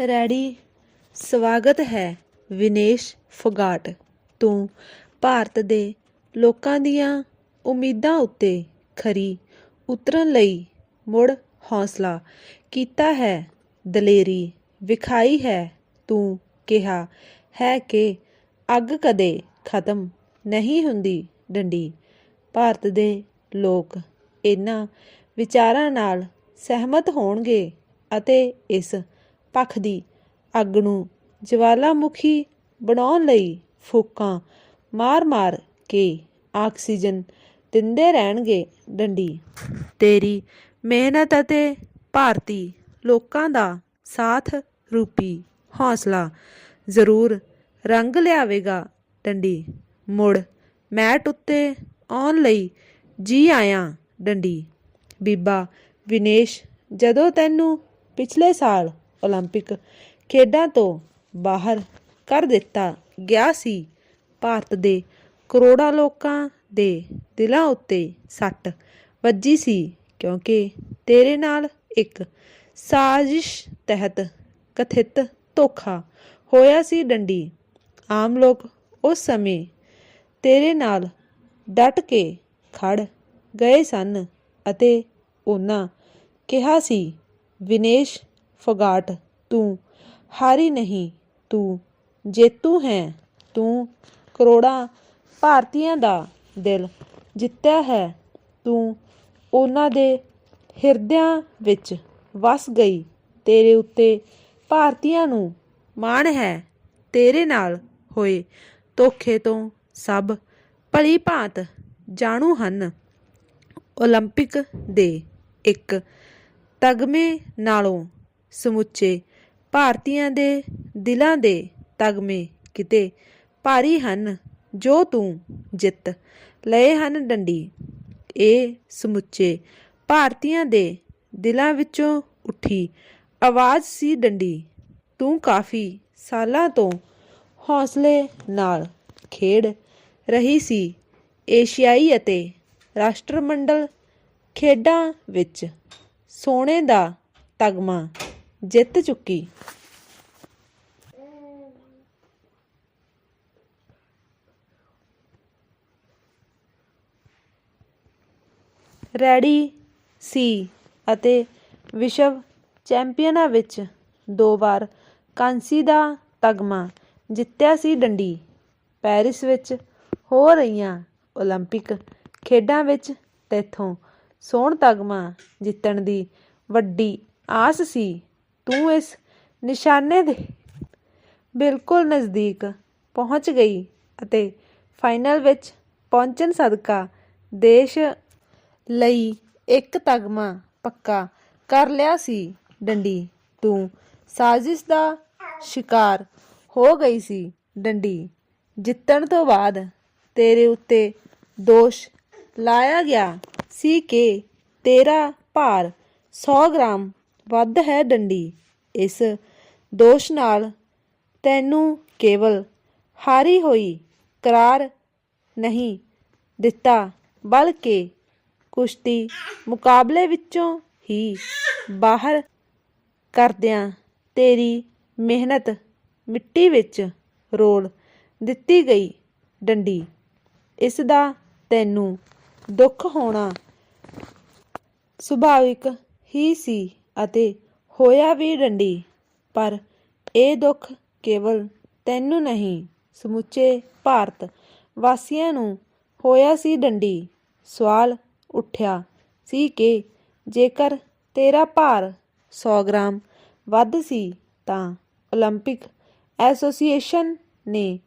Ready. ਸਵਾਗਤ ਹੈ ਵਿਨੇਸ਼ ਫੋਗਾਟ। ਤੂੰ ਭਾਰਤ ਦੇ ਲੋਕਾਂ ਦੀਆਂ ਉਮੀਦਾਂ ਉੱਤੇ ਖਰੀ ਉਤਰਨ ਲਈ ਮੁੜ ਹੌਸਲਾ ਕੀਤਾ ਹੈ। ਦਲੇਰੀ ਵਿਖਾਈ ਹੈ। ਤੂੰ ਕਿਹਾ ਹੈ ਕਿ ਅੱਗ ਕਦੇ ਖਤਮ ਨਹੀਂ ਹੁੰਦੀ ਡੰਡੀ। ਭਾਰਤ ਦੇ ਲੋਕ ਇਹਨਾਂ ਵਿਚਾਰਾਂ ਨਾਲ ਸਹਿਮਤ ਹੋਣਗੇ ਅਤੇ ਇਸ ਪੱਖ ਦੀ ਅੱਗ ਨੂੰ ਜਵਾਲਾਮੁਖੀ ਬਣਾਉਣ ਲਈ ਫੂਕਾਂ ਮਾਰ-ਮਾਰ ਕੇ ਆਕਸੀਜਨ ਦਿੰਦੇ ਰਹਿਣਗੇ ਡੰਡੀ। ਤੇਰੀ ਮਿਹਨਤ ਅਤੇ ਭਾਰਤੀ ਲੋਕਾਂ ਦਾ ਸਾਥ ਰੂਪੀ ਹੌਸਲਾ ਜ਼ਰੂਰ ਰੰਗ ਲਿਆਵੇਗਾ ਡੰਡੀ। ਮੁੜ ਮੈਟ ਉੱਤੇ ਆਉਣ ਲਈ ਜੀ ਆਇਆ ਡੰਡੀ। ਬੀਬਾ ਵਿਨੇਸ਼, ਜਦੋਂ ਤੈਨੂੰ ਪਿਛਲੇ ਸਾਲ ਓਲੰਪਿਕ ਖੇਡਾਂ ਤੋਂ ਬਾਹਰ ਕਰ ਦਿੱਤਾ ਗਿਆ ਸੀ। ਭਾਰਤ ਦੇ ਕਰੋੜਾਂ ਲੋਕਾਂ ਦੇ ਦਿਲਾਂ ਉੱਤੇ ਸੱਟ ਵੱਜੀ ਸੀ ਕਿਉਂਕਿ ਤੇਰੇ ਨਾਲ ਇੱਕ ਸਾਜ਼ਿਸ਼ ਤਹਿਤ ਕਥਿਤ ਧੋਖਾ ਹੋਇਆ ਸੀ ਡੰਡੀ। ਆਮ ਲੋਕ ਉਸ ਸਮੇਂ ਤੇਰੇ ਨਾਲ ਡਟ ਕੇ ਖੜ ਗਏ ਸਨ ਅਤੇ ਉਹਨਾਂ ਕਿਹਾ ਸੀ, ਵਿਨੇਸ਼ ਫੋਗਾਟ ਤੂੰ ਹਾਰੀ ਨਹੀਂ ਤੂੰ ਜੇਤੂ ਹੈ ਤੂੰ ਕਰੋੜਾਂ ਭਾਰਤੀਆਂ ਦਾ ਦਿਲ ਜਿੱਤਿਆ ਹੈ ਤੂੰ ਉਹਨਾਂ ਦੇ ਹਿਰਦਿਆਂ ਵਿੱਚ ਵਸ ਗਈ ਤੇਰੇ ਉੱਤੇ ਭਾਰਤੀਆਂ ਨੂੰ ਮਾਣ ਹੈ ਤੇਰੇ ਨਾਲ ਹੋਏ ਧੋਖੇ ਤੋਂ ਸਭ ਭਲੀ ਭਾਂਤ ਜਾਣੂ ਹਨ 올림픽 ਦੇ ਇੱਕ ਤਗਮੇ ਨਾਲੋਂ ਸਮੁੱਚੇ, ਭਾਰਤੀਆਂ ਦੇ ਦਿਲਾਂ ਦੇ ਤਗਮੇ ਕਿਤੇ ਭਾਰੀ ਹਨ ਜੋ ਤੂੰ ਜਿੱਤ ਲਏ ਹਨ ਡੰਡੀ। ਇਹ ਸਮੁੱਚੇ ਭਾਰਤੀਆਂ ਦੇ ਦਿਲਾਂ ਵਿੱਚੋਂ ਉੱਠੀ ਆਵਾਜ਼ ਸੀ ਡੰਡੀ। ਤੂੰ ਕਾਫੀ ਸਾਲਾਂ ਤੋਂ ਹੌਸਲੇ ਨਾਲ ਖੇਡ ਰਹੀ ਸੀ ਏਸ਼ੀਆਈ ਅਤੇ ਰਾਸ਼ਟਰਮੰਡਲ ਖੇਡਾਂ ਵਿੱਚ ਸੋਨੇ ਦਾ ਤਗਮਾ ਜਿੱਤ ਚੁੱਕੀ ਰੈਡੀ ਸੀ ਅਤੇ ਵਿਸ਼ਵ ਚੈਂਪੀਅਨਾਂ ਵਿੱਚ ਦੋ ਵਾਰ ਕਾਂਸੀ ਦਾ ਤਗਮਾ ਜਿੱਤਿਆ ਸੀ ਡੰਡੀ ਪੈਰਿਸ ਵਿੱਚ ਹੋ ਰਹੀਆਂ 올림픽 ਖੇਡਾਂ ਵਿੱਚ ਤੇਥੋਂ ਸੋਨ ਤਗਮਾ ਜਿੱਤਣ ਦੀ ਵੱਡੀ ਆਸ ਸੀ ਤੂੰ ਇਸ ਨਿਸ਼ਾਨੇ ਦੇ ਬਿਲਕੁਲ ਨਜ਼ਦੀਕ ਪਹੁੰਚ ਗਈ ਅਤੇ ਫਾਈਨਲ ਵਿੱਚ ਪਹੁੰਚਣ ਸਦਕਾ ਦੇਸ਼ ਲਈ ਇੱਕ ਤਗਮਾ ਪੱਕਾ ਕਰ ਲਿਆ ਸੀ। ਡੰਡੀ, ਤੂੰ ਸਾਜ਼ਿਸ਼ ਦਾ ਸ਼ਿਕਾਰ ਹੋ ਗਈ ਸੀ। ਡੰਡੀ, ਜਿੱਤਣ ਤੋਂ ਬਾਅਦ ਤੇਰੇ ਉੱਤੇ ਦੋਸ਼ ਲਾਇਆ ਗਿਆ ਸੀ ਕਿ ਤੇਰਾ ਭਾਰ 100 ਗ੍ਰਾਮ ਵੱਧ ਹੈ ਡੰਡੀ। ਇਸ ਦੋਸ਼ ਨਾਲ ਤੈਨੂੰ ਕੇਵਲ ਹਾਰੀ ਹੋਈ ਕਰਾਰ ਨਹੀਂ ਦਿੱਤਾ, ਬਲਕਿ ਕੁਸ਼ਤੀ ਮੁਕਾਬਲੇ ਵਿੱਚੋਂ ਹੀ ਬਾਹਰ ਕਰਦਿਆਂ ਤੇਰੀ ਮਿਹਨਤ ਮਿੱਟੀ ਵਿੱਚ ਰੋਲ ਦਿੱਤੀ ਗਈ ਡੰਡੀ। ਇਸ ਦਾ ਤੈਨੂੰ ਦੁੱਖ ਹੋਣਾ ਸੁਭਾਵਿਕ ਹੀ ਸੀ। ਅਤੇ ਹੋਇਆ ਵੀ ਡੰਡੀ ਪਰ ਇਹ ਦੁੱਖ ਕੇਵਲ ਤੈਨੂੰ ਨਹੀਂ ਸਮੁੱਚੇ ਭਾਰਤ ਵਾਸੀਆਂ ਨੂੰ ਹੋਇਆ ਸੀ ਡੰਡੀ ਸਵਾਲ ਉੱਠਿਆ ਸੀ ਕਿ ਜੇਕਰ ਤੇਰਾ ਭਾਰ 100 ਗ੍ਰਾਮ ਵੱਧ ਸੀ ਤਾਂ 올림픽 ਐਸੋਸੀਏਸ਼ਨ ਨੇ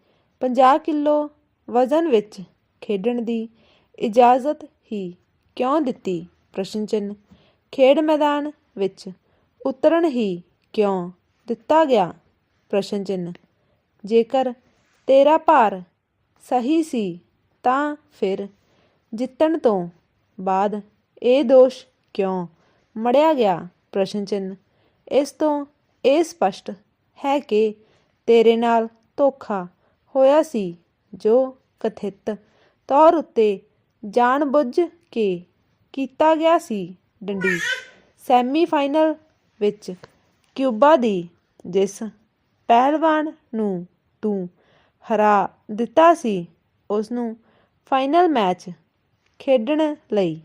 50 ਕਿਲੋ ਵਜ਼ਨ ਵਿੱਚ ਖੇਡਣ ਦੀ ਇਜਾਜ਼ਤ ਹੀ ਕਿਉਂ ਦਿੱਤੀ ਪ੍ਰਸ਼ਨ ਚਿੰਨ੍ਹ ਖੇਡ ਮੈਦਾਨ ਵਿੱਚ ਉਤਰਨ ਹੀ ਕਿਉਂ ਦਿੱਤਾ ਗਿਆ? ਪ੍ਰਸ਼ਨ ਚਿੰਨ੍ਹ। ਜੇਕਰ ਤੇਰਾ ਭਾਰ ਸਹੀ ਸੀ, ਤਾਂ ਫਿਰ ਜਿੱਤਣ ਤੋਂ ਬਾਅਦ ਇਹ ਦੋਸ਼ ਕਿਉਂ ਮੜਿਆ ਗਿਆ? ਪ੍ਰਸ਼ਨ ਚਿੰਨ੍ਹ। ਇਸ ਤੋਂ ਇਹ ਸਪਸ਼ਟ ਹੈ ਕਿ ਤੇਰੇ ਨਾਲ ਧੋਖਾ ਹੋਇਆ ਸੀ, ਜੋ ਕਥਿਤ ਤੌਰ ਉੱਤੇ ਜਾਣਬੁੱਝ ਕੇ ਕੀਤਾ ਗਿਆ ਸੀ, ਡੰਡੀ। ਸੈਮੀਫਾਈਨਲ ਵਿੱਚ ਕਿਊਬਾ ਦੀ ਜਿਸ ਪਹਿਲਵਾਨ ਨੂੰ ਤੂੰ ਹਰਾ ਦਿੱਤਾ ਸੀ ਉਸ ਨੂੰ ਫਾਈਨਲ ਮੈਚ ਖੇਡਣ ਲਈ